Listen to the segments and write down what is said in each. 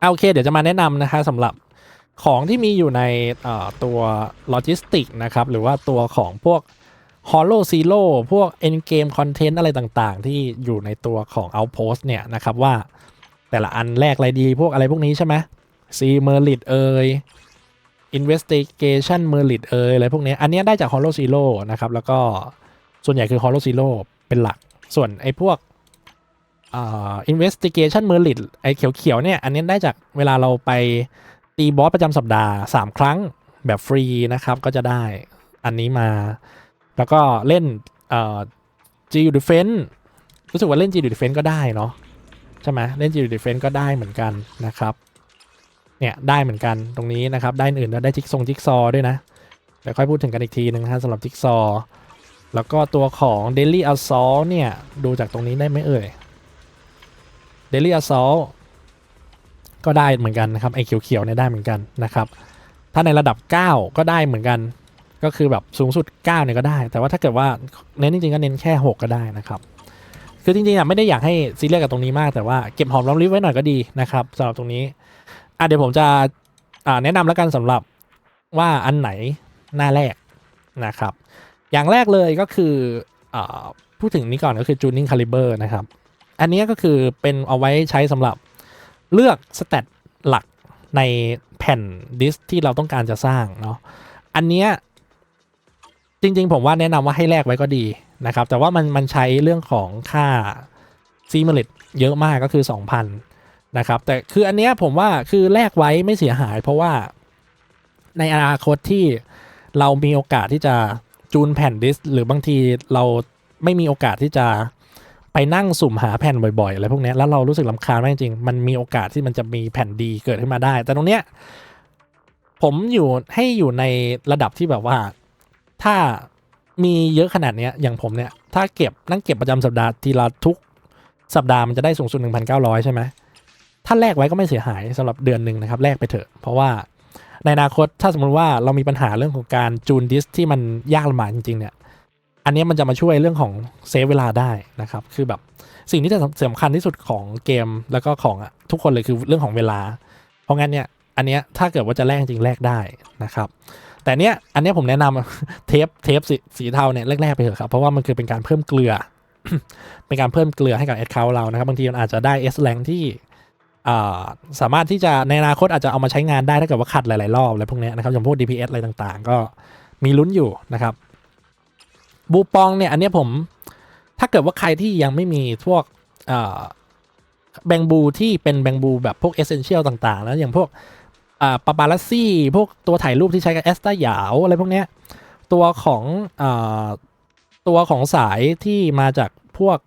เอาโอเค เดี๋ยวจะมาแนะนำนะคะสำหรับของที่มีอยู่ในตัวโลจิสติกนะครับ หรือว่าตัวของพวก Hollow Zero พวก Endgame Content อะไรต่างๆ ที่อยู่ในตัวของ Outpost เนี่ยนะครับว่าแต่ละอันแรกอะไรดีพวกอะไรพวกนี้ใช่ไหม C Merlit เอย Investigation Merlit เอยอะไรพวกนี้ อันนี้ได้จาก Hollow Zero นะครับ แล้วก็ส่วนใหญ่คือ Hollow Zero เป็นหลัก ส่วนไอ้พวก อ่า investigation merit ไอ้เขียวๆเนี่ย อันนี้ได้จากเวลาเราไปตีบอสประจำสัปดาห์ 3 ครั้งแบบฟรีนะครับ ก็จะได้อันนี้มา แล้วก็เล่นเอ่อ G Defense รู้สึกว่าเล่น G Defense ก็ได้เนาะใช่ไหมเล่น G Defense ก็ได้เหมือนกันนะครับ เนี่ย ได้เหมือนกันตรงนี้นะครับ ได้อื่นแล้วได้จิ๊กซงจิ๊กซอด้วยนะเดี๋ยวค่อยพูดถึงกันอีกทีหนึงนะฮะสำหรับจิ๊กซอแล้วก็ตัวของ Daily Assault เนี่ย ดูจากตรงนี้ได้ไหมเอ่ย Daily Assault ก็ได้เหมือนกันนะครับไอ้เขียวๆเนี่ยได้เหมือนกันนะครับ ถ้าในระดับ 9 ก็ได้เหมือนกัน ก็คือแบบสูงสุด 9 เนี่ยก็ได้ แต่ว่าถ้าเกิดว่าเน้นจริงๆก็เน้นแค่ 6 ก็ได้นะครับคือจริงๆอะไม่ได้อยากให้ซีเรียสกับตรงนี้มากแต่ว่าเก็บหอมรอมริบไว้หน่อยก็ดีนะครับสำหรับตรงนี้อะเดี๋ยวผมจะอ่าแนะนำแล้วกันสำหรับว่าอันไหนหน้าแรกนะครับ อย่างแรกเลยก็คืออาพูดถึงนี้ก่อนก็คือ tuning caliber นะครับ อันนี้ก็คือเป็นเอาไว้ใช้สำหรับเลือกสเตตหลักในแผ่นดิสที่เราต้องการจะสร้างเนาะอันเนี้ยจริง ๆ ผมว่าแนะนำว่าให้แลกไว้ก็ดีนะครับ แต่ว่ามันมันใช้เรื่องของค่าซีมลิตเยอะมากก็คือ 2,000 นะครับ แต่คืออันเนี้ยผมว่าคือแลกไว้ไม่เสียหาย เพราะว่าในอนาคตที่เรามีโอกาสที่จะจูนแผ่นดิสหรือบางทีเราไม่มีโอกาสที่จะ ไปนั่งสุ่มหาแผ่นบ่อยๆอะไรพวกนี้แล้วเรารู้สึกลำคาญมากจริงๆมันมีโอกาสที่มันจะมีแผ่นดีเกิดขึ้นมาได้ แต่ตรงเนี้ยผมอยู่ให้อยู่ในระดับที่แบบว่า ถ้ามีเยอะขนาดเนี้ยอย่างผมเนี่ยถ้าเก็บนั่งเก็บประจำสัปดาห์ทีละทุกสัปดาห์มันจะได้สูงสุด 1,900 ใช่ไหมถ้าแลกไว้ก็ไม่เสียหายสำหรับเดือนหนึ่งนะครับแลกไปเถอะ เพราะว่าในอนาคตถ้าสมมติว่าเรามีปัญหาเรื่องของการจูนดิสที่มันยากลำบากจริงๆเนี่ย อันนี้มันจะมาช่วยเรื่องของเซฟเวลาได้นะครับ คือแบบสิ่งที่จะสำคัญที่สุดของเกมแล้วก็ของทุกคนเลยคือเรื่องของเวลา เพราะงั้นเนี่ยอันเนี้ยถ้าเกิดว่าจะแลกจริงแลกได้นะครับ แต่เนี้ยอันเนี้ยผมแนะนำเทปเทปสีสีเทาเนี่ยแรกๆไปเถอะครับเพราะว่ามันคือเป็นการเพิ่มเกลือ เป็นการเพิ่มเกลือให้กับแอดเคาท์เรานะครับบางทีมันอาจจะได้ S แรงที่สามารถที่จะในอนาคตอาจจะเอามาใช้งานได้ถ้าเกิดว่าขัดหลาย ๆ รอบอะไรพวกนี้นะครับอย่างพวก DPS อะไรต่างๆ ก็มีลุ้นอยู่นะครับ บูปองเนี่ยอันนี้ผมถ้าเกิดว่าใครที่ยังไม่มีพวกแบงบูที่เป็นแบงบูแบบพวกเอเซนเชียลต่างๆ แล้วอย่างพวกปาปาลัสซี่ พวกตัวถ่ายรูปที่ใช้กับแอสตาหยาวอะไรพวกเนี้ยตัวของอตัวของสายที่มาจากพวก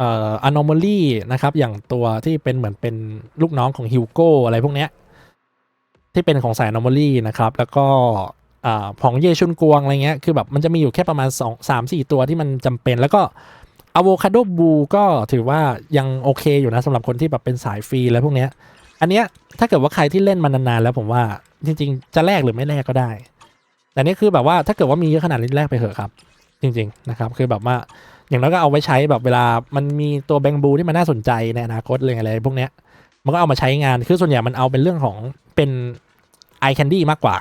อ่อ anomaly นะครับ อย่างตัวที่เป็นเหมือนเป็นลูกน้องของฮิวโกอะไรพวกเนี้ยที่เป็นของสาย anomaly นะครับ แล้วก็ ของเยชุนกวงอะไรเงี้ยคือแบบมันจะมีอยู่แค่ประมาณ2 3 4 ตัวที่มันจำเป็น แล้วก็อะโวคาโดบูก็ถือว่ายังโอเคอยู่นะสำหรับคนที่แบบเป็นสายฟรีแล้วพวกเนี้ยอันเนี้ยถ้าเกิดว่าใครที่เล่นมานานๆแล้วผมว่าจริง ๆ จะแลกหรือไม่แลกก็ได้ แต่นี่คือแบบว่าถ้าเกิดว่ามีเยอะขนาดนี้แลกไปเถอะครับ จริง ๆ นะครับ คือแบบว่าอย่างน้อยก็เอาไว้ใช้แบบเวลามันมีตัวแบงบูที่มันน่าสนใจในอนาคตเลยอะไรพวกเนี้ยมันก็เอามาใช้งานคือส่วนใหญ่มันเอาเป็นเรื่องของเป็นไอแคนดี้มากกว่า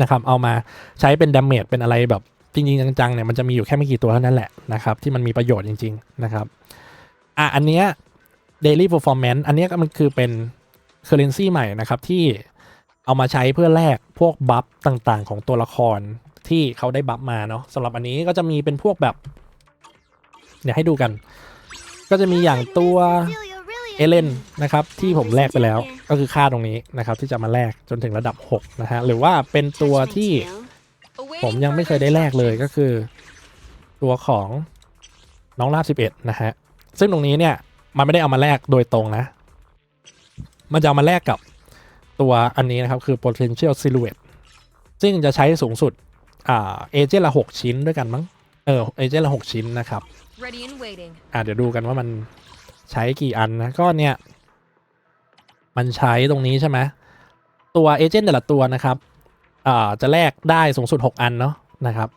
นะครับเอามาใช้เป็นดาเมจเป็นอะไรแบบจริงๆจังๆเนี่ยมันจะมีอยู่แค่ไม่กี่ตัวเท่านั้นแหละนะครับที่มันมีประโยชน์จริง ๆนะครับอะอันเนี้ย daily performance อันเนี้ยก็มันคือเป็น currency ใหม่นะครับที่เอามาใช้เพื่อแลกพวกบัฟต่างๆ ของตัวละครที่เขาได้บัฟมาเนาะสำหรับอันนี้ก็จะมีเป็นพวกแบบ เดี๋ยวให้ดูกัน ก็จะมีอย่างตัว เอเลนนะครับที่ผมแลกไปแล้วก็คือค่าตรงนี้นะครับที่จะมาแลกจนถึงระดับ 6 นะฮะ หรือว่าเป็นตัวที่ผมยังไม่เคยได้แลกเลยก็คือ ตัวของน้องลาบ 11 นะฮะ ซึ่งตรงนี้เนี่ย มันไม่ได้เอามาแลกโดยตรงนะ มันจะเอามาแลกกับตัวอันนี้นะครับ คือ potential silhouette ซึ่งจะใช้สูงสุดอ่าเอเจนละ 6 ชิ้นด้วยกันมั้งเออเอเจนละ 6 ชิ้นนะครับ Ready and waiting. อะเดี๋ยวดูกันว่ามัน ใช้กี่อันนะก็เนี่ย มันใช้ตรงนี้ใช่ไหมตัวเอเจนต์แต่ละตัวนะครับจะแลกได้สูงสุด 6 อันเนาะนะครับ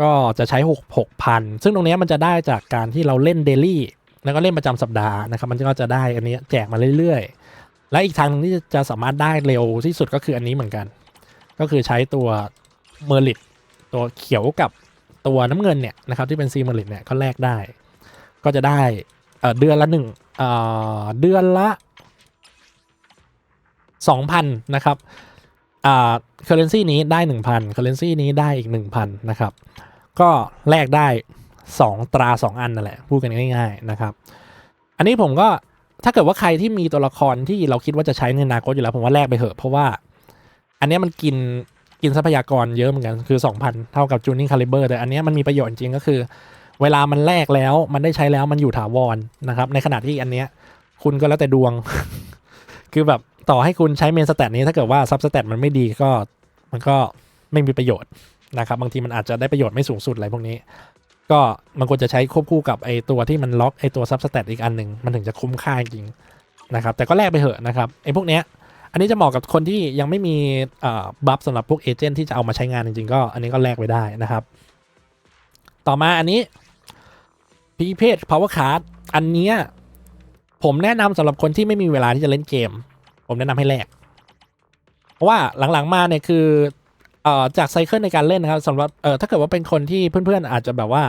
ก็จะใช้ 6 6,000 ซึ่งตรงนี้มันจะได้จากการที่เราเล่นเดลี่แล้วก็เล่นประจำสัปดาห์นะครับ มันก็จะได้อันนี้แจกมาเรื่อยๆ และอีกทางนึงที่จะสามารถได้เร็วที่สุดก็คืออันนี้เหมือนกัน ก็คือใช้ตัวเมอร์ลิตตัวเขียวกับตัวน้ำเงินเนี่ยนะครับที่เป็นซีเมอร์ลิตเนี่ยก็แลกได้ ก็จะได้ เอ่อเดือนละหนึ่งเอ่อเดือนละสองพันนะครับอ่าเคอร์เรนซีนี้ได้หนึ่งพันเคอร์เรนซีนี้ได้อีกหนึ่งพันนะครับ ก็แลกได้สองตราสองอันนั่นแหละ พูดกันง่าย ๆนะครับ อันนี้ผมก็ถ้าเกิดว่าใครที่มีตัวละครที่เราคิดว่าจะใช้ในอนาคตอยู่แล้ว ผมว่าแลกไปเถอะเพราะว่า อันนี้มันกินกินทรัพยากรเยอะเหมือนกันคือ 2,000 เท่ากับจูนิ่งคาลิเบอร์แต่อันนี้มันมีประโยชน์จริงก็คือ เวลามันแลกแล้ว มันได้ใช้แล้วมันอยู่ถาวรนะครับ ในขณะที่อันเนี้ย คุณก็แล้วแต่ดวง คือแบบต่อให้คุณใช้เมนสแตทนี้ถ้าเกิดว่าซับสแตทมันไม่ดีก็มันก็ไม่มีประโยชน์นะครับ บางทีมันอาจจะได้ประโยชน์ไม่สูงสุดอะไรพวกนี้ ก็มันควรจะใช้ควบคู่กับไอตัวที่มันล็อกไอตัวซับสแตทอีกอันหนึ่งมันถึงจะคุ้มค่าจริงนะครับ แต่ก็แลกไปเถอะนะครับไอพวกเนี้ย อันนี้จะเหมาะกับคนที่ยังไม่มีบัฟสำหรับพวกเอเจนต์ที่จะเอามาใช้งานจริงๆก็ อันนี้ก็แลกไปได้นะครับ ต่อมาอันนี้ พีเพจ power card อันเนี้ยผมแนะนำสำหรับคนที่ไม่มีเวลาที่จะเล่นเกม ผมแนะนำให้แลกเพราะว่าหลังๆมาเนี่ยคือเอ่อจากไซเคิลในการเล่นนะครับสำหรับเอ่อถ้าเกิดว่าเป็นคนที่เพื่อนๆ อาจจะแบบว่า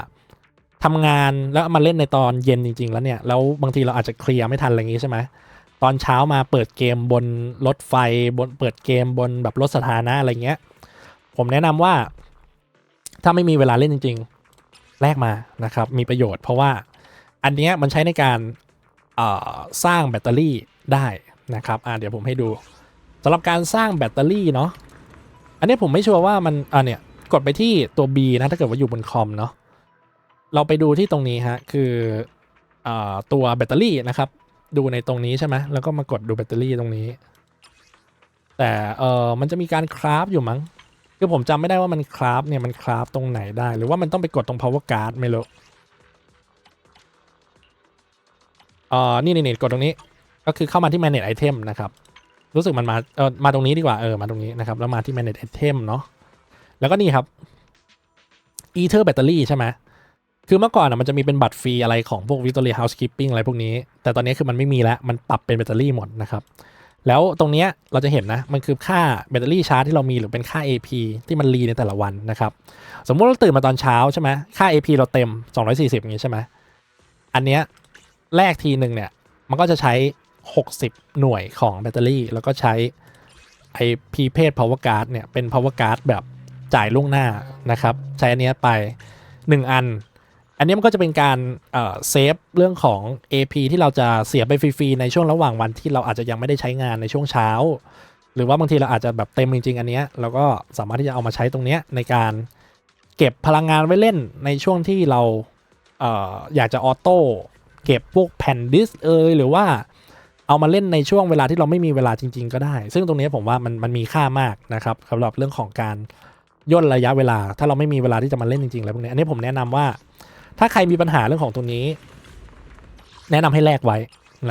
ทำงานแล้วมาเล่นในตอนเย็นจริง ๆ แล้วเนี่ยแล้วบางทีเราอาจจะเคลียร์ไม่ทันอะไรอย่างงี้ใช่ไหมตอนเช้ามาเปิดเกมบนรถไฟบนเปิดเกมบนแบบรถสถานะอะไรเงี้ย ผมแนะนำว่าถ้าไม่มีเวลาเล่นจริงๆ แลกมานะครับมีประโยชน์เพราะว่าอันนี้มันใช้ในการสร้างแบตเตอรี่ได้นะครับเดี๋ยวผมให้ดูสำหรับการสร้างแบตเตอรี่เนาะอันนี้ผมไม่ชัวร์ว่ามันอ่าเนี่ยกดไปที่ตัว B นะถ้าเกิดว่าอยู่บนคอมเนาะเราไปดูที่ตรงนี้ฮะคืออตัวแบตเตอรี่นะครับดูในตรงนี้ใช่ไหมแล้วก็มากดดูแบตเตอรี่ตรงนี้ แต่เออมันจะมีการคราฟอยู่มั้ง คือผมจำไม่ได้ว่ามันคราฟเนี่ยมันคราฟตรงไหนได้ หรือว่ามันต้องไปกดตรง power card ไม่รู้อ่อนี่นี่นี่กดตรงนี้ ก็คือเข้ามาที่ manage item นะครับ รู้สึกมันมาเออมาตรงนี้ดีกว่าเออมาตรงนี้นะครับ แล้วมาที่ manage item เนาะแล้วก็นี่ครับ ether battery ใช่ไหมคือเมื่อก่อนอะมันจะมีเป็นบัตรฟรีอะไรของพวก Victoria Housekeeping อะไรพวกนี้ แต่ตอนนี้คือมันไม่มีแล้ว มันปรับเป็นแบตเตอรี่หมดนะครับ แล้วตรงเนี้ยเราจะเห็นนะ มันคือค่าแบตเตอรี่ชาร์จที่เรามีหรือเป็นค่า AP ที่มันรีในแต่ละวันนะครับ สมมุติเราตื่นมาตอนเช้าใช่ไหมค่า AP เราเต็ม 240อย่างนี้ใช่ไหมอันเนี้ยแรกทีหนึ่งเนี่ยมันก็จะใช้ 60 หน่วยของแบตเตอรี่ แล้วก็ใช้ไอพีเพจ power card เนี่ยเป็น power card แบบจ่ายล่วงหน้านะครับ ใช้อันเนี้ยไป 1 อัน อันนี้มันก็จะเป็นการเซฟเรื่องของ AP ที่เราจะเสียไปฟรีๆในช่วงระหว่างวันที่เราอาจจะยังไม่ได้ใช้งานในช่วงเช้า หรือว่าบางทีเราอาจจะแบบเต็มจริงๆ อันเนี้ยเราก็สามารถที่จะเอามาใช้ตรงเนี้ยในการเก็บพลังงานไว้เล่นในช่วงที่เราเอออยากจะออโต้เก็บพวกแผ่นดิสเอยหรือว่าเอามาเล่นในช่วงเวลาที่เราไม่มีเวลาจริง ๆ ก็ได้ ซึ่งตรงนี้ผมว่ามันมันมีค่ามากนะครับสำหรับเรื่องของการย่นระยะเวลา ถ้าเราไม่มีเวลาที่จะมาเล่นจริงๆแล้วพวกนี้อันนี้ผมแนะนำว่า ถ้าใครมีปัญหาเรื่องของตรงนี้ แนะนำให้แลกไว้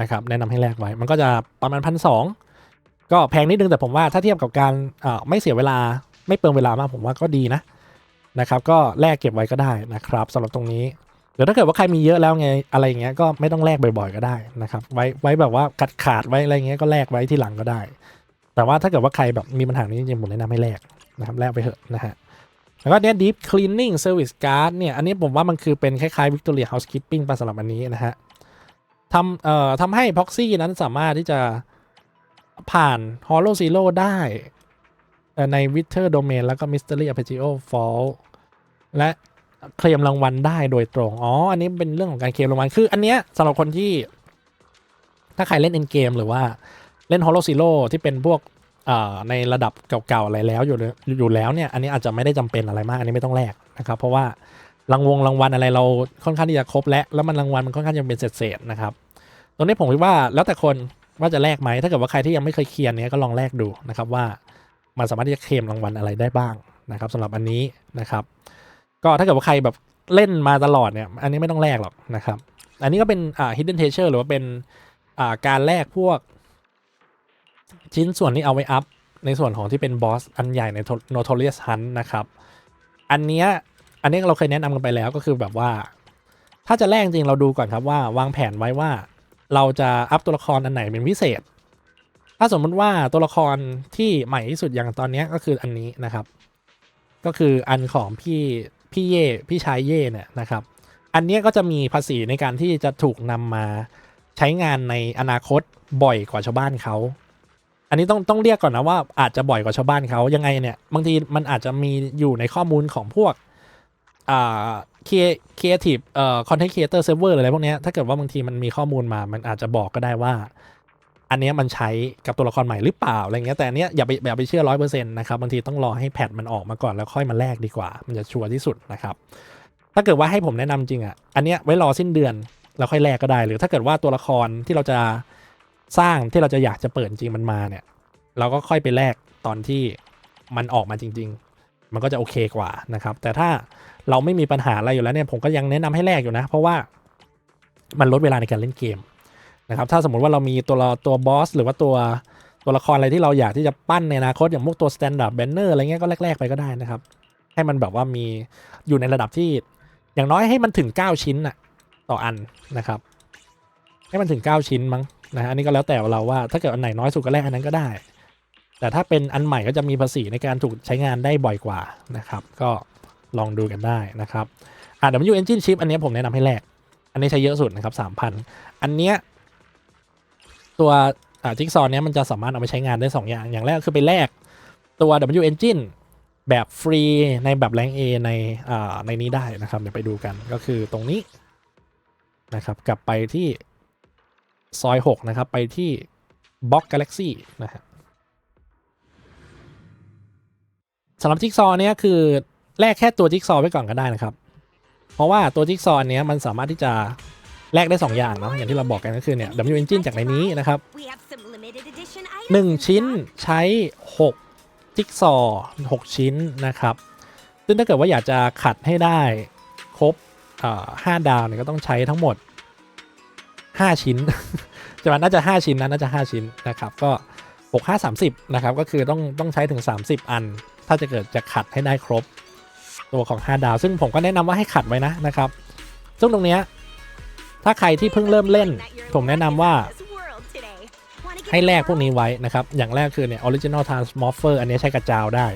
นะครับ แนะนำให้แลกไว้ มันก็จะประมาณพันสองก็แพงนิดนึงแต่ผมว่าถ้าเทียบกับการไม่เสียเวลาไม่เปลืองเวลามากผมว่าก็ดีนะนะครับ ก็แลกเก็บไว้ก็ได้นะครับสำหรับตรงนี้เดี๋ยวถ้าเกิดว่าใครมีเยอะแล้วไงอะไรอย่างเงี้ยก็ไม่ต้องแลกบ่อยๆก็ได้นะครับ ไว้ไว้แบบว่าขาดขาดไว้อะไรเงี้ยก็แลกไว้ที่หลังก็ได้ แต่ว่าถ้าเกิดว่าใครแบบมีปัญหานี้จริงๆผมแนะนำให้แลกนะครับแลกไปเถอะนะฮะ แล้วก็เนี้ย deep cleaning service card เนี่ย อันนี้ผมว่ามันคือเป็นคล้ายๆ Victoria housekeeping ไปสำหรับอันนี้นะฮะทำเอ่อทำให้ proxy นั้นสามารถที่จะผ่าน hollow zero ได้ใน wither domain แล้วก็ mystery arpeggio fault และเคลมรางวัลได้โดยตรง อ๋อ อันนี้เป็นเรื่องของการเคลมรางวัล คืออันเนี้ยสำหรับคนที่ ถ้าใครเล่น end game หรือว่าเล่น hollow zero ที่เป็นพวก ในระดับเก่าๆอะไรแล้วอยู่อยู่แล้วเนี่ยอันนี้อาจจะไม่ได้จำเป็นอะไรมากอันนี้ไม่ต้องแลกนะครับเพราะว่ารางวงรางวัลอะไรเราค่อนข้างที่จะครบและแล้วมันรางวัลมันค่อนข้างจะเป็นเศษๆนะครับตรงนี้ผมคิดว่าแล้วแต่คนว่าจะแลกไหมถ้าเกิดว่าใครที่ยังไม่เคยเคลียร์เนี้ยก็ลองแลกดูนะครับว่ามันสามารถที่จะเคลมรางวัลอะไรได้บ้างนะครับสำหรับอันนี้นะครับ ก็ถ้าเกิดว่าใครแบบเล่นมาตลอดเนี่ยอันนี้ไม่ต้องแลกหรอกนะครับ อันนี้ก็เป็นอ่า hidden treasure หรือว่าเป็นอ่าการแลกพวก ชิ้นส่วนนี้เอาไว้อัพ ในส่วนของที่เป็นบอสอันใหญ่ใน Notorious Hunt นะครับ อันเนี้ยอันนี้เราเคยแนะนำกันไปแล้วก็คือแบบว่า ถ้าจะแลกจริงเราดูก่อนครับว่าวางแผนไว้ว่า เราจะอัพตัวละครอันไหนเป็นพิเศษ ถ้าสมมุติว่าตัวละครที่ใหม่ที่สุดอย่างตอนนี้ก็คืออันนี้นะครับ ก็คืออันของพี่พี่เย่พี่ชายเย่เนี่ยนะครับ อันนี้ก็จะมีภาษีในการที่จะถูกนำมาใช้งานในอนาคตบ่อยกว่าชาวบ้านเขา อันนี้ต้องต้องเรียกก่อนนะว่าอาจจะบ่อยกว่าชาวบ้านเขายังไงเนี่ยบางทีมันอาจจะมีอยู่ในข้อมูลของพวกอ่า creative เอ่อ content creator server หรืออะไรพวกเนี้ยถ้าเกิดว่าบางทีมันมีข้อมูลมา มันอาจจะบอกก็ได้ว่า อันเนี้ยมันใช้กับตัวละครใหม่หรือเปล่าอะไรเงี้ยแต่อันเนี้ยอย่าไปอย่าไปเชื่อร้อยเปอร์เซ็นต์นะครับบางทีต้องรอให้แพทมันออกมาก่อนแล้วค่อยมาแลกดีกว่า มันจะชัวร์ที่สุดนะครับ ถ้าเกิดว่าให้ผมแนะนำจริงอะอันเนี้ยไว้รอสิ้นเดือนแล้วค่อยแลกก็ได้ หรือถ้าเกิดว่าตัวละครที่เราจะ สร้างที่เราจะอยากจะเปิดจริงมันมาเนี่ย เราก็ค่อยไปแลกตอนที่มันออกมาจริง ๆ มันก็จะโอเคกว่านะครับ แต่ถ้าเราไม่มีปัญหาอะไรอยู่แล้วเนี่ยผมก็ยังแนะนำให้แลกอยู่นะ เพราะว่ามันลดเวลาในการเล่นเกมนะครับถ้าสมมุติว่าเรามีตัวตัวบอสหรือว่าตัวตัวละครอะไรที่เราอยากที่จะปั้นในอนาคตอย่างพวกตัว standard banner อะไรเงี้ยก็แลกๆไปก็ได้นะครับ ให้มันแบบว่ามีอยู่ในระดับที่อย่างน้อยให้มันถึง 9 ชิ้นน่ะต่ออันนะครับ ให้มันถึง 9 ชิ้นมั้งนะฮะอันนี้ก็แล้วแต่เราว่าถ้าเกิดอันไหนน้อยสุดก็แลกอันนั้นก็ได้ แต่ถ้าเป็นอันใหม่ก็จะมีภาษีในการถูกใช้งานได้บ่อยกว่านะครับ ก็ลองดูกันได้นะครับอ่า W Engine Chip อันนี้ผมแนะนำให้แลกอันนี้ใช้เยอะสุดนะครับ3,000 อันเนี้ยตัวอ่าจิ๊กซอว์เนี้ยมันจะสามารถเอาไปใช้งานได้ 2 อย่าง อย่างแรกคือไปแลกตัว W Engine แบบฟรีในแบบแรง A ในอ่าในนี้ได้นะครับ เดี๋ยวไปดูกันก็คือตรงนี้นะครับ กลับไปที่ ซอย 6 นะครับ ไปที่ Box Galaxy นะฮะสำหรับจิ๊กซอว์เนี้ยคือแลกแค่ตัวจิ๊กซอว์ไว้ก่อนก็ได้นะครับ เพราะว่าตัวจิ๊กซอว์อันเนี้ยมันสามารถที่จะแลกได้ 2 อย่างเนาะอย่างที่เราบอกกันก็คือเนี่ย W Engine จากในนี้นะครับหนึ่งชิ้นใช้ 6 จิ๊กซอว์6ชิ้นนะครับ ซึ่งถ้าเกิดว่าอยากจะขัดให้ได้ครบอ่าห้าดาวเนี่ยก็ต้องใช้ทั้งหมด 5 ชิ้นจะมันน่าจะ 5 ชิ้นนะน่าจะ 5 ชิ้นนะครับก็ 6 5 30นะครับก็คือต้องต้องใช้ถึง 30 อัน ถ้าจะเกิดจะขัดให้ได้ครบ ตัวของ 5 ดาว ซึ่งผมก็แนะนำว่าให้ขัดไว้นะนะครับ ซึ่งตรงเนี้ยถ้าใครที่เพิ่งเริ่มเล่น ผมแนะนำว่าให้แลกพวกนี้ไว้นะครับ อย่างแรกคือเนี่ย original transmorpher อันนี้ใช้กระจาวได้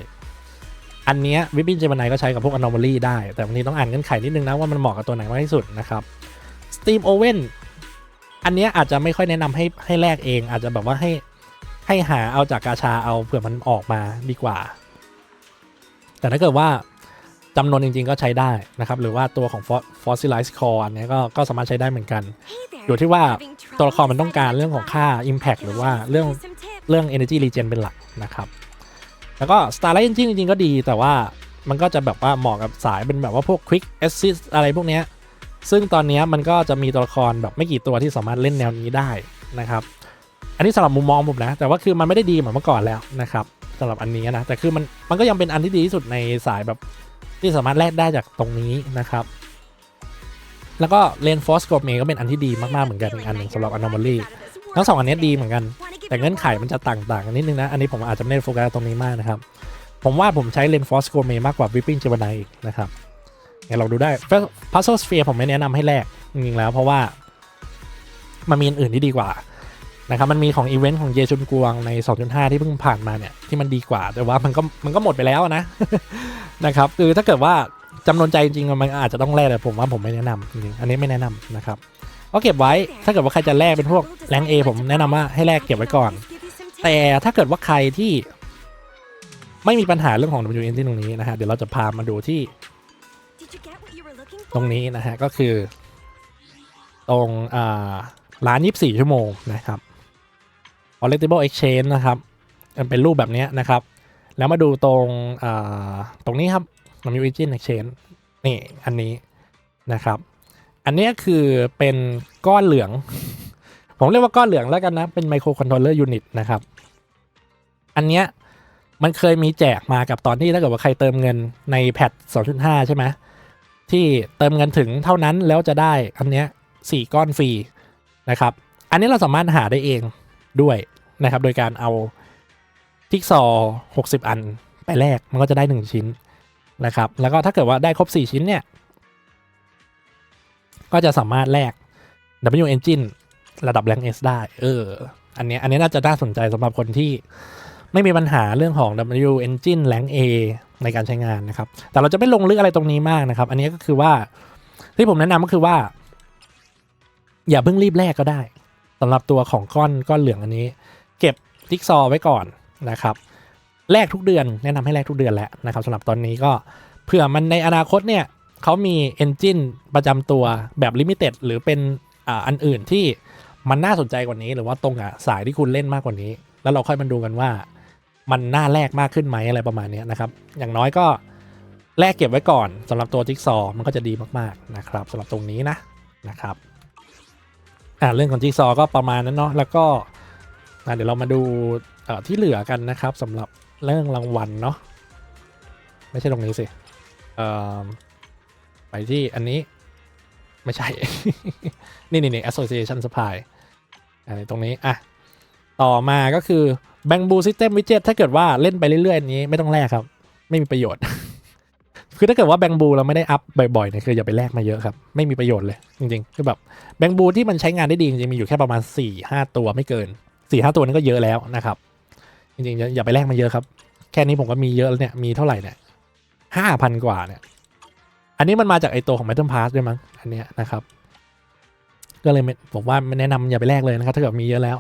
อันเนี้ยวิบินเจมินายก็ใช้กับพวก anomaly ได้ แต่บางทีต้องอ่านเงื่อนไขนิดนึงนะว่ามันเหมาะกับตัวไหนมากที่สุดนะครับ steam oven อัน เนี้ยอาจจะไม่ค่อยแนะนำให้ให้แลกเอง อาจจะแบบว่าให้ให้หาเอาจากกาชาเอาเผื่อมันออกมาดีกว่า แต่ถ้าเกิดว่าจำนวนจริงๆก็ใช้ได้นะครับ หรือว่าตัวของ fossilized core อันเนี้ยก็ก็สามารถใช้ได้เหมือนกัน อยู่ที่ว่าตัวละครมันต้องการเรื่องของค่า impact หรือว่าเรื่องเรื่อง energy regen เป็นหลักนะครับ แล้วก็ starlight engine จริงๆก็ดี แต่ว่ามันก็จะแบบว่าเหมาะกับสายเป็นแบบว่าพวก quick assist อะไรพวกเนี้ย ซึ่งตอนนี้มันก็จะมีตัวละครแบบไม่กี่ตัวที่สามารถเล่นแนวนี้ได้นะครับ อันนี้สำหรับมุมมองผมนะ แต่ว่าคือมันไม่ได้ดีเหมือนเมื่อก่อนแล้วนะครับสำหรับอันนี้นะ แต่คือมันมันก็ยังเป็นอันที่ดีที่สุดในสายแบบที่สามารถแลกได้จากตรงนี้นะครับ แล้วก็เลนฟอสโกเมก็เป็นอันที่ดีมากๆเหมือนกันอีกอันหนึ่งสำหรับ anomaly ทั้งสองอันนี้ดีเหมือนกัน แต่เงื่อนไขมันจะต่างๆกันนิดนึงนะ อันนี้ผมอาจจะไม่ได้โฟกัสตรงนี้มากนะครับ ผมว่าผมใช้เลนฟอสโกเมมากกว่าวิปปิ้งเจวานายอีกนะครับ เดี๋ยเราดูได้ Puzzle Sphere ผมไม่แนะนำให้แลกจริงๆแล้ว เพราะว่ามันมีอื่นที่ดีกว่านะครับมันมีของอีเวนต์ของเยชุนกวงใน 2.5 ที่เพิ่งผ่านมาเนี่ยที่มันดีกว่า แต่ว่ามันก็มันก็หมดไปแล้วนะนะครับคือถ้าเกิดว่าจำนวนใจจริงๆมันอาจจะต้องแลกแต่ผมว่าผมไม่แนะนำจริงอันนี้ไม่แนะนำนะครับก็เก็บไว้ถ้าเกิดว่าใครจะแลกเป็นพวกแรงเอผมแนะนำว่าให้แลกเก็บไว้ก่อน แต่ถ้าเกิดว่าใครที่ไม่มีปัญหาเรื่องของ W Engine ตรงนี้นะฮะเดี๋ยวเราจะพามาดูที่ ตรงนี้นะฮะก็คือ ตรงอ่าร้าน 24 ชั่วโมงนะครับ Collectible Exchange นะครับมันเป็นรูปแบบเนี้ยนะครับ แล้วมาดูตรงอ่าตรงนี้ครับ W Engine Exchange นี่อันนี้นะครับ อันนี้คือเป็นก้อนเหลือง ผมเรียกว่าก้อนเหลืองแล้วกันนะ เป็นไมโครคอนโทรลเลอร์ยูนิตนะครับ อันเนี้ยมันเคยมีแจกมากับตอนที่ถ้าเกิดว่าใครเติมเงินในแพท2.5 ใช่ไหม ที่เติมเงินถึงเท่านั้นแล้วจะได้อันเนี้ยสี่ก้อนฟรีนะครับ อันนี้เราสามารถหาได้เองด้วยนะครับ โดยการเอาทิกซอ60 อันไปแลกมันก็จะได้ 1 ชิ้นนะครับ แล้วก็ถ้าเกิดว่าได้ครบ 4 ชิ้นเนี่ย ก็จะสามารถแลก W Engine ระดับแรงเอสได้ เออ อันนี้อันนี้น่าจะน่าสนใจสำหรับคนที่ไม่มีปัญหาเรื่องของ W Engine แรง A ในการใช้งานนะครับ แต่เราจะไม่ลงลึกอะไรตรงนี้มากนะครับ อันนี้ก็คือว่าที่ผมแนะนำก็คือว่า อย่าเพิ่งรีบแลกก็ได้สำหรับตัวของก้อนก้อนเหลืองอันนี้ เก็บจิ๊กซอว์ไว้ก่อนนะครับแลกทุกเดือนแนะนำให้แลกทุกเดือนแหละนะครับสำหรับตอนนี้ก็เผื่อมันในอนาคตเนี่ยเขามี Engine ประจำตัวแบบลิมิเต็ดหรือเป็นอ,อันอื่นที่มันน่าสนใจกว่านี้ หรือว่าตรงกับสายที่คุณเล่นมากกว่านี้ แล้วเราค่อยมาดูกันว่า มันน่าแลกมากขึ้นไหมอะไรประมาณนี้นะครับ อย่างน้อยก็แลกเก็บไว้ก่อนสำหรับตัวจิ๊กซอว์มันก็จะดีมากๆนะครับสำหรับตรงนี้นะนะครับอ่าเรื่องของจิ๊กซอว์ก็ประมาณนั้นเนาะแล้วก็อะเดี๋ยวเรามาดูที่เหลือกันนะครับสำหรับเรื่องรางวัลเนาะไม่ใช่ตรงนี้สิเออไปที่อันนี้ไม่ใช่ นี่นี่นี่ association supply อันนี้ตรงนี้อะต่อมาก็คือ Bamboo System Widget ถ้าเกิดว่าเล่นไปเรื่อยๆนี้ไม่ต้องแลกครับ ไม่มีประโยชน์ คือถ้าเกิดว่าแบงบูเราไม่ได้อัพบ่อยๆเนี่ยคืออย่าไปแลกมาเยอะครับ ไม่มีประโยชน์เลย จริงๆคือแบบแบงบูที่มันใช้งานได้ดีจริงๆมีอยู่แค่ประมาณ4ี่ห้าตัวไม่เกิน4ี่ห้าตัวนี่ก็เยอะแล้วนะครับ จริงๆอย่าไปแลกมาเยอะครับ แค่นี้ผมก็มีเยอะแล้วเนี่ยมีเท่าไหร่เนี่ยห้าพันกว่าเนี่ย อันนี้มันมาจากไอตัวของ Metal Pass ด้วยมั้งอันเนี้ยนะครับก็เลยผมว่าไม่แนะนำอย่าไปแลกเลยนะครับถ้าเกิดมีเยอะแล้ว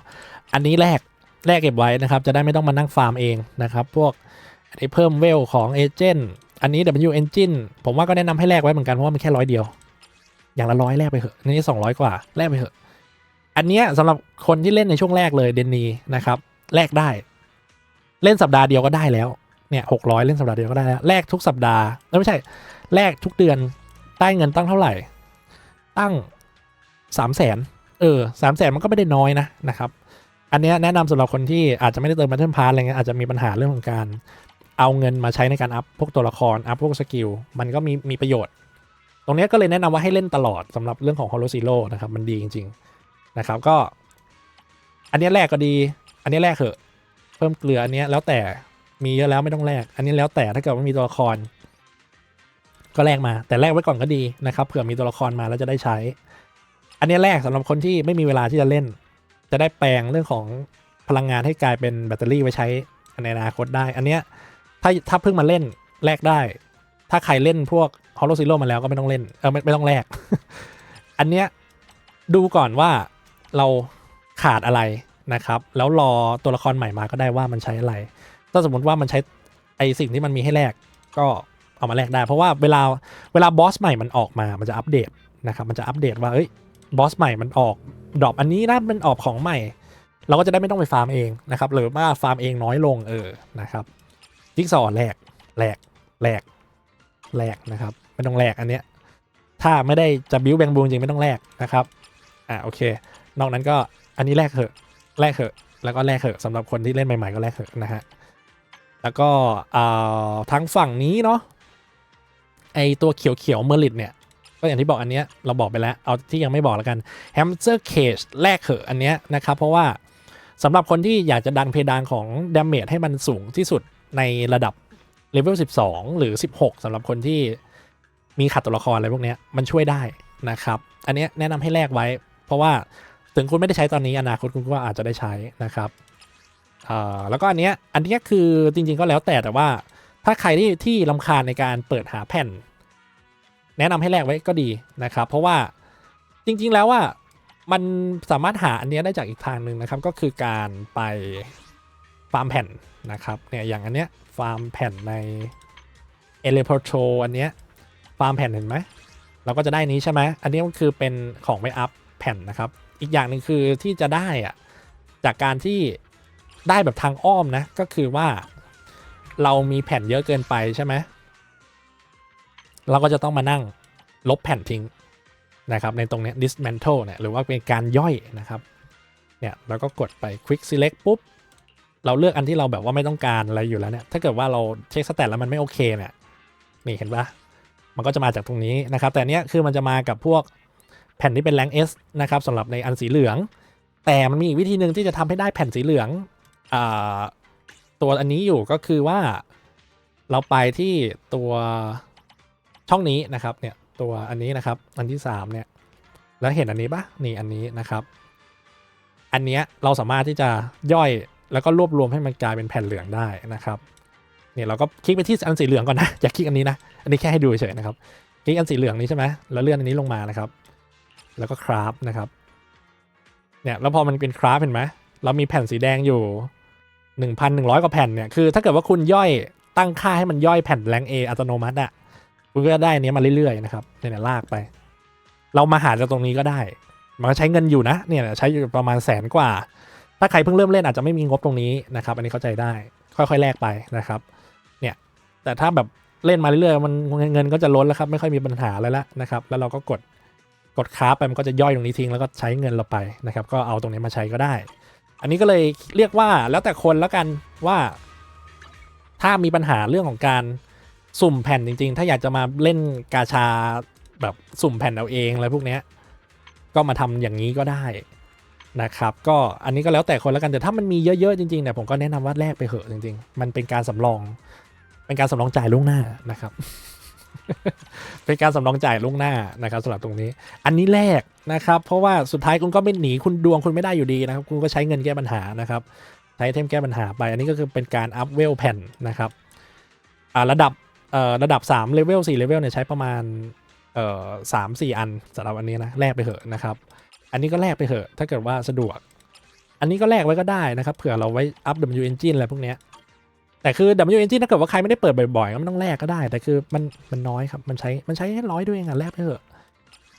อันนี้แลก แลกเก็บไว้นะครับ จะได้ไม่ต้องมานั่งฟาร์มเองนะครับ พวกอันนี้เพิ่มเวลของเอเจนต์อันนี้ W Engine ผมว่าก็แนะนำให้แลกไว้เหมือนกัน เพราะว่ามันแค่ร้อยเดียว อย่างละร้อยแลกไปเถอะอันนี้สองร้อยกว่าแลกไปเถอะ อันเนี้ยสำหรับคนที่เล่นในช่วงแรกเลยเดนนีนะครับแลกได้ เล่นสัปดาห์เดียวก็ได้แล้วเนี่ยหกร้อยเล่นสัปดาห์เดียวก็ได้แล้วแลกทุกสัปดาห์เอ้ยไม่ใช่แลกทุกเดือนได้เงินตั้งเท่าไหร่ ตั้งสามแสนเออสามแสนมันก็ไม่ได้น้อยนะนะครับ อันนี้แนะนำสำหรับคนที่อาจจะไม่ได้เติมบัตเทิลพาร์อะไรเงี้ยอาจจะมีปัญหาเรื่องของการ เอาเงินมาใช้ในการอัพพวกตัวละครอัพพวกสกิลมันก็มีมีประโยชน์ ตรงนี้ก็เลยแนะนำว่าให้เล่นตลอดสำหรับเรื่องของ h o l o Zero นะครับมันดีจริง ๆนะครับก็ อันนี้แรกก็ดี อันนี้แรกเถอะ เพิ่มเกลืออันนี้แล้วแต่มีเยอะแล้วไม่ต้องแลกอันนี้แล้วแต่ถ้าเกิดว่ามีตัวละคร ก็แลกมาแต่แลกไว้ก่อนก็ดีนะครับเผื่อมีตัวละครมาแล้วจะได้ใช้ อันนี้แรกสำหรับคนที่ไม่มีเวลาที่จะเล่น จะได้แปลงเรื่องของพลังงานให้กลายเป็นแบตเตอรี่ไว้ใช้ในอนาคตได้ อันเนี้ยถ้าถ้าเพิ่งมาเล่นแลกได้ ถ้าใครเล่นพวก h o l o Zero มาแล้วก็ไม่ต้องเล่นเออไม่ไม่ต้องแลก อันเนี้ยดูก่อนว่าเราขาดอะไรนะครับ แล้วรอตัวละครใหม่มาก็ได้ว่ามันใช้อะไร ถ้าสมมติว่ามันใช้ไอสิ่งที่มันมีให้แลกก็เอามาแลกได้ เพราะว่าเวลาเวลาบอสใหม่มันออกมา มันจะอัปเดตนะครับ มันจะอัปเดตว่าเอ้ยบอสใหม่มันออก ดรอปอันนี้นะมันออกของใหม่ เราก็จะได้ไม่ต้องไปฟาร์มเองนะครับหรือว่าฟาร์มเองน้อยลงเออนะครับจิ๊กซอว์แลกแลกแลกแลกนะครับไม่ต้องแลกอันเนี้ยถ้าไม่ได้จะบิวแบงบูงจริงไม่ต้องแลกนะครับอ่าโอเค นอกนั้นก็อันนี้แลกเถอะแลกเถอะแล้วก็แลกเถอะสำหรับคนที่เล่นใหม่ๆก็แลกเถอะนะฮะแล้วก็อ่าทางฝั่งนี้เนาะไอตัวเขียวๆเมอร์ลิดเนี่ย ก็อย่างที่บอกอันเนี้ยเราบอกไปแล้ว เอาที่ยังไม่บอกแล้วกัน Hamster Cage แรกเหอะอันเนี้ยนะครับ เพราะว่าสำหรับคนที่อยากจะดันเพดานของ Damage ให้มันสูงที่สุดในระดับเลเวล12 หรือ 16สำหรับคนที่มีขัดตัวละครอะไรพวกเนี้ยมันช่วยได้นะครับ อันเนี้ยแนะนำให้แลกไว้ เพราะว่าถึงคุณไม่ได้ใช้ตอนนี้อนาคตคุณก็อาจจะได้ใช้นะครับอ่าแล้วก็อันเนี้ยอันเนี้ยคือจริงๆก็แล้วแต่แต่ว่าถ้าใครที่ที่ลำคาญในการเปิดหาแผ่น แนะนำให้แลกไว้ก็ดีนะครับ เพราะว่าจริงๆแล้วว่ามันสามารถหาอันเนี้ยได้จากอีกทางหนึ่งนะครับ ก็คือการไปฟาร์มแผ่นนะครับเนี่ยอย่างอันเนี้ยฟาร์มแผ่นใน e l e p o r t o อันเนี้ยฟาร์มแผ่นเห็นไหมเราก็จะได้นี้ใช่ไหมอันนี้ก็คือเป็นของไปอัพแผ่นนะครับ อีกอย่างหนึ่งคือที่จะได้อะจากการที่ได้แบบทางอ้อมนะก็คือว่าเรามีแผ่นเยอะเกินไปใช่ไหม เราก็จะต้องมานั่งลบแผ่นทิ้งนะครับในตรงนี้ dismantle เนี่ยหรือว่าเป็นการย่อยนะครับเนี่ยเราก็กดไป quick select ปุ๊บ เราเลือกอันที่เราแบบว่าไม่ต้องการอะไรอยู่แล้วเนี่ยถ้าเกิดว่าเราเช็คสแตทแล้วมันไม่โอเคเนี่ยนี่เห็นปะมันก็จะมาจากตรงนี้นะครับ แต่เนี้ยคือมันจะมากับพวกแผ่นที่เป็นแรง S นะครับสำหรับในอันสีเหลือง แต่มันมีอีกวิธีหนึ่งที่จะทำให้ได้แผ่นสีเหลืองอตัวอันนี้อยู่ก็คือว่าเราไปที่ตัว ช่องนี้นะครับเนี่ยตัวอันนี้นะครับอันที่3เนี่ยแล้วเห็นอันนี้ปะนี่อันนี้นะครับ อันเนี้ยเราสามารถที่จะย่อยแล้วก็รวบรวมให้มันกลายเป็นแผ่นเหลืองได้นะครับเนี่ยเราก็คลิกไปที่อันสีเหลืองก่อนนะอย่าคลิกอันนี้นะอันนี้แค่ให้ดูเฉยๆนะครับคลิกอันสีเหลืองนี้ใช่ไหมแล้วเลื่อนอันนี้ลงมานะครับ แล้วก็คราฟนะครับเนี่ยแล้วพอมันเป็นคราฟเห็นไหมเรามีแผ่นสีแดงอยู่ 1,100กว่าแผ่นเนี่ยคือถ้าเกิดว่าคุณย่อยตั้งค่าให้มันย่อยแผ่นแรง A อัตโนมัติอะ คุณก็จะได้อันนี้มาเรื่อยๆนะครับเนี่ยลากไป เรามาหาจากตรงนี้ก็ได้ มันก็ใช้เงินอยู่นะเนี่ยใช้อยู่ประมาณแสนกว่า ถ้าใครเพิ่งเริ่มเล่นอาจจะไม่มีงบตรงนี้นะครับ อันนี้เข้าใจได้ ค่อยๆแลกไปนะครับ เนี่ยแต่ถ้าแบบเล่นมาเรื่อยๆมันเงินก็จะล้นแล้วครับ ไม่ค่อยมีปัญหาแล้วละนะครับ แล้วเราก็กดกดคราไปมันก็จะย่อยตรงนี้ทิ้งแล้วก็ใช้เงินเราไปนะครับ ก็เอาตรงนี้มาใช้ก็ได้ อันนี้ก็เลยเรียกว่าแล้วแต่คนแล้วกันว่า ถ้ามีปัญหาเรื่องของการ สุ่มแผ่นจริง ๆ ถ้าอยากจะมาเล่นกาชาแบบสุ่มแผ่นเอาเองอะไรพวกเนี้ยก็มาทำอย่างนี้ก็ได้นะครับก็อันนี้ก็แล้วแต่คนแล้วกันแต่ถ้ามันมีเยอะๆจริงๆเนี่ยผมก็แนะนำว่าแลกไปเหอะจริง ๆ มันเป็นการสำรอง เป็นการสำรองจ่ายล่วงหน้านะครับ เป็นการสำรองจ่ายล่วงหน้านะครับสำหรับตรงนี้ อันนี้แรกนะครับ เพราะว่าสุดท้ายคุณก็ไม่หนีคุณดวงคุณไม่ได้อยู่ดีนะครับ คุณก็ใช้เงินแก้ปัญหานะครับใช้เทมแก้ปัญหาไป อันนี้ก็คือเป็นการอัพเวลแผ่นนะครับอ่าระดับ ระดับ3เลเวล4เลเวลเนี่ยใช้ประมาณเออสามสี่อันสำหรับอันนี้นะแลกไปเถอะนะครับ อันนี้ก็แลกไปเถอะถ้าเกิดว่าสะดวก อันนี้ก็แลกไว้ก็ได้นะครับเผื่อเราไว้อัพ W Engine อะไรพวกเนี้ยแต่คือ W Engine ถ้าเกิดว่าใครไม่ได้เปิดบ่อยๆก็ไม่ต้องแลกก็ได้ แต่คือมันมันน้อยครับมันใช้มันใช้แค่ร้อยด้วยเองอะแลกไปเถอะ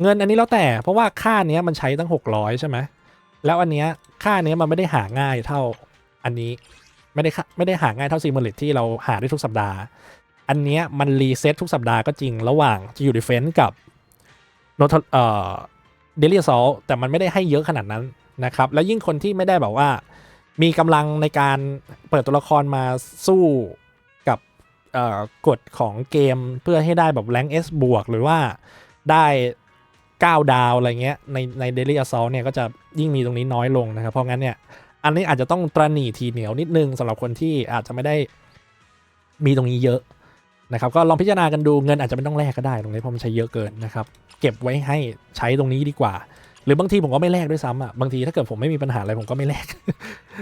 เงินอันนี้แล้วแต่เพราะว่าค่าเนี้ยมันใช้ตั้ง 600 ใช่ไหมแล้วอันเนี้ยค่าเนี้ยมันไม่ได้หาง่ายเท่าอันนี้ไม่ได้ไม่ได้หาง่ายเท่าซีม l ลิตที่เราหาได้ทุกสัปดาห์ อันเนี้ยมันรีเซ็ตทุกสัปดาห์ก็จริงระหว่างจะอยู่ดีเฟนต์กับโนทเอ่อเดลิซอลแต่มันไม่ได้ให้เยอะขนาดนั้นนะครับ แล้วยิ่งคนที่ไม่ได้แบบว่า มีกำลังในการเปิดตัวละครมาสู้กับเอ่อกฎของเกมเพื่อให้ได้แบบแรง S บวกหรือว่าได้9ดาวอะไรเงี้ยในใน Daily Assault เนี่ยก็จะยิ่งมีตรงนี้น้อยลงนะครับ เพราะงั้นเนี่ย อันนี้อาจจะต้องตระหนี่ทีเหนียวนิดนึงสำหรับคนที่อาจจะไม่ได้มีตรงนี้เยอะ นะครับก็ลองพิจารณากันดูเงินอาจจะไม่ต้องแลกก็ได้ตรงนี้เพราะมันใช้เยอะเกินนะครับเก็บไว้ให้ใช้ตรงนี้ดีกว่า หรือบางทีผมก็ไม่แลกด้วยซ้ำอะบางทีถ้าเกิดผมไม่มีปัญหาอะไรผมก็ไม่แลก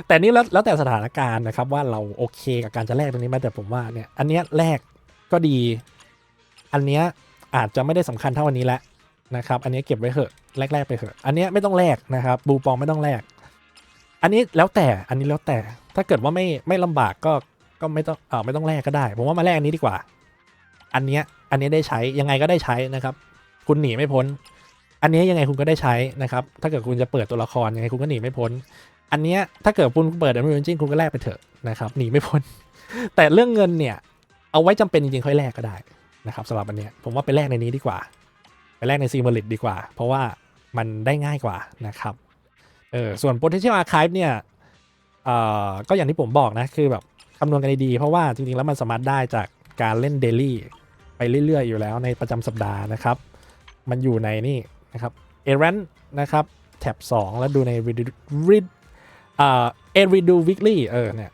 แต่นี่แล้วแล้วแต่สถานการณ์นะครับว่าเราโอเคกับการจะแลกตรงนี้ไหมแต่ผมว่าเนี่ยอันเนี้ยแลกก็ดี อันเนี้ยอาจจะไม่ได้สำคัญเท่าอันนี้ละนะครับอันนี้เก็บไว้เถอะแลกๆไปเถอะอันเนี้ยไม่ต้องแลกนะครับบูปองไม่ต้องแลกอันนี้แล้วแต่อันนี้แล้วแต่ถ้าเกิดว่าไม่ไม่ลำบากก็ก็ไม่ต้องเออไม่ต้องแลกก็ได้ ผมว่ามาแลกอันนี้ดีกว่า อันเนี้ยอันนี้ได้ใช้ยังไงก็ได้ใช้นะครับ คุณหนีไม่พ้น อันนี้ยังไงคุณก็ได้ใช้นะครับ ถ้าเกิดคุณจะเปิดตัวละครยังไงคุณก็หนีไม่พ้น อันเนี้ยถ้าเกิดคุณเปิดดัมเบิลจินคุณก็แลกไปเถอะนะครับหนีไม่พ้น แต่เรื่องเงินเนี่ยเอาไว้จำเป็นจริงๆค่อยแลกก็ได้นะครับสำหรับอันเนี้ยผมว่าไปแลกในนี้ดีกว่า ไปแลกในซีม l ลิตดีกว่า เพราะว่ามันได้ง่ายกว่านะครับเออส่วน potential archive เนี่ยเอ่อก็อย่างที่ผมบอกนะคือแบบคำนวณกันดีๆเพราะว่าจริงๆแล้วมันสามารถได้จากการเล่นเดลี่ ไปเรื่อยๆ อยู่แล้วในประจำสัปดาห์นะครับ มันอยู่ในนี่นะครับเอรันนะครับแท็บ 2 แล้วดูใน read read เอ่อ e r e do weekly เออเนี่ย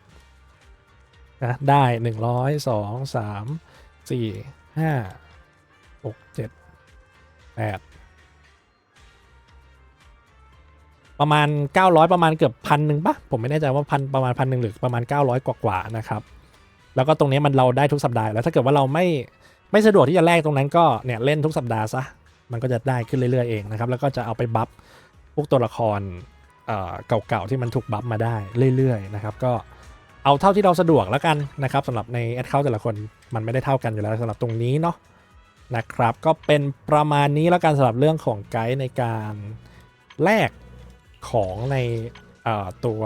นะได้ 100 2 3 4 5 6 7 8 ประมาณ 900 ประมาณเกือบพันหนึ่งปะผมไม่แน่ใจว่าพันประมาณพันหนึ่งหรือประมาณ 900 กว่าๆนะครับ แล้วก็ตรงนี้มันเราได้ทุกสัปดาห์แล้วถ้าเกิดว่าเราไม่ ไม่สะดวกที่จะแลกตรงนั้นก็เนี่ยเล่นทุกสัปดาห์ซะมันก็จะได้ขึ้นเรื่อยๆเองนะครับแล้วก็จะเอาไปบัฟพวกตัวละครเเก่าๆที่มันถูกบัฟมาได้เรื่อยๆนะครับก็เอาเท่าที่เราสะดวกแล้วกันนะครับสำหรับในแอดเคาแต่ละคนมันไม่ได้เท่ากันอยู่แล้วสำหรับตรงนี้เนาะนะครับก็เป็นประมาณนี้แล้วกันสำหรับเรื่องของไกด์ในการแลกของในตัว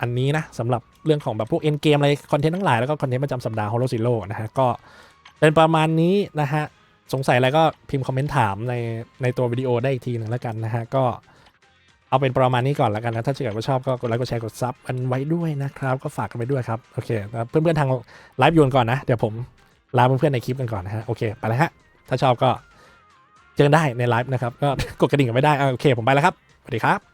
อันนี้นะสำหรับเรื่องของแบบพวกเอ็นเกมอะไรคอนเทนต์ทั้งหลายแล้วก็คอนเทนต์ประจำสัปดาห์ Holo Zero นะฮะก็ เป็นประมาณนี้นะฮะ สงสัยอะไรก็พิมพ์คอมเมนต์ถามในในตัววิดีโอได้อีกทีหนึ่งแล้วกันนะฮะ ก็เอาเป็นประมาณนี้ก่อนแล้วกันนะถ้าเกิดว่าชอบก็กดไลค์กดแชร์กดซับกันไว้ด้วยนะครับ ก็ฝากกันไปด้วยครับ โอเคแล้วเพื่อนๆทางไลฟ์โยนก่อนนะ เดี๋ยวผมลาเพื่อนๆในคลิปกันก่อนนะฮะ โอเค ไปแล้วฮะ ถ้าชอบก็เจอกันได้ในไลฟ์นะครับ ก็กดกระดิ่งกันไม่ได้อะโอเค ผมไปแล้วครับ สวัสดีครับ